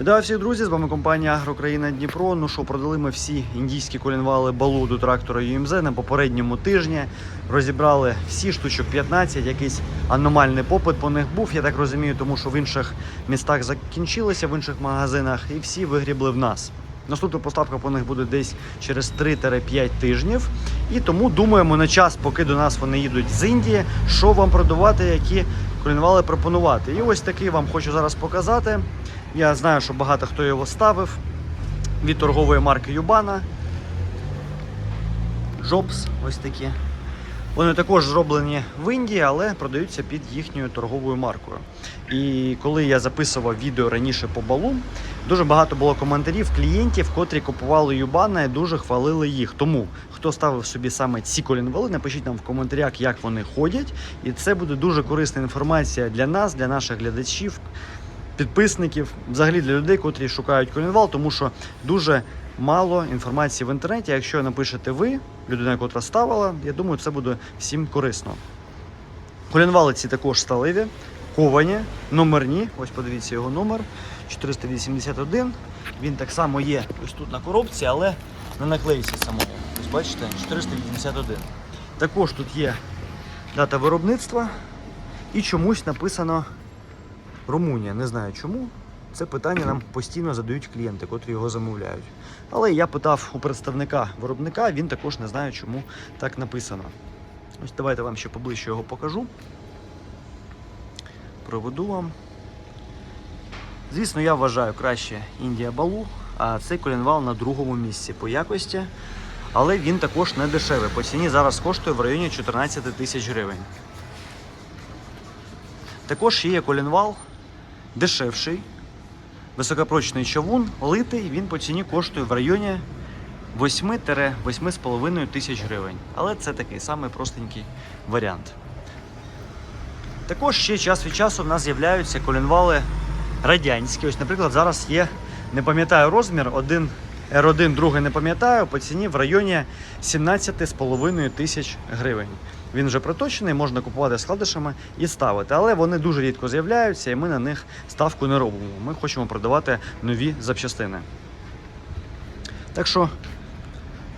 Вітаю всіх друзі! З вами компанія Агрокраїна Дніпро. Ну що, продали ми всі індійські колінвали балу до трактора UMZ на попередньому тижні. Розібрали всі штучок 15, якийсь аномальний попит по них був, я так розумію, тому що в інших містах закінчилися, в інших магазинах, і всі вигрібли в нас. Наступна поставка по них буде десь через 3-5 тижнів. І тому думаємо на час, поки до нас вони їдуть з Індії, що вам продавати, які колінвали пропонувати. І ось такий вам хочу зараз показати. Я знаю, що багато хто його ставив від торгової марки Юбана. Джобс, ось такі. Вони також зроблені в Індії, але продаються під їхньою торговою маркою. І коли я записував відео раніше по балу, дуже багато було коментарів клієнтів, котрі купували Юбана і дуже хвалили їх. Тому хто ставив собі саме ці колінвали, напишіть нам в коментарях, як вони ходять. І це буде дуже корисна інформація для нас, для наших глядачів, підписників, взагалі для людей, котрі шукають колінвал, тому що дуже мало інформації в інтернеті. Якщо напишете ви, людина, котра ставила, я думаю, це буде всім корисно. Колінвали ці також сталеві, ковані, номерні. Ось подивіться його номер 481. Він так само є ось тут на коробці, але на наклейці самому. Ось бачите, 481. Також тут є дата виробництва і чомусь написано Румунія. Не знаю чому. Це питання нам постійно задають клієнти, котрі його замовляють. Але я питав у представника виробника, він також не знає, чому так написано. Ось давайте вам ще поближче його покажу. Проведу вам. Звісно, я вважаю краще Індія Балу, а цей колінвал на другому місці по якості. Але він також не дешевий. По ціні зараз коштує в районі 14 тисяч гривень. Також є колінвал дешевший, високопрочний човун, литий, він по ціні коштує в районі 8-8,5 тисяч гривень. Але це такий самий простенький варіант. Також ще час від часу в нас з'являються колінвали радянські. Ось, наприклад, зараз є, не пам'ятаю розмір, один R1, другий не пам'ятаю, по ціні в районі 17,5 тисяч гривень. Він вже проточений, можна купувати складишами і ставити. Але вони дуже рідко з'являються, і ми на них ставку не робимо. Ми хочемо продавати нові запчастини. Так що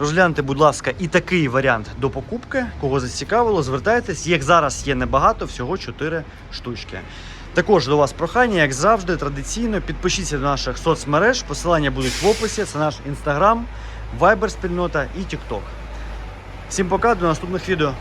розгляньте, будь ласка, і такий варіант до покупки. Кого зацікавило, звертайтесь. Їх зараз є небагато, всього 4 штучки. Також до вас прохання, як завжди, традиційно підпишіться до наших соцмереж. Посилання будуть в описі. Це наш інстаграм, вайбер спільнота і тікток. Всім пока, до наступних відео.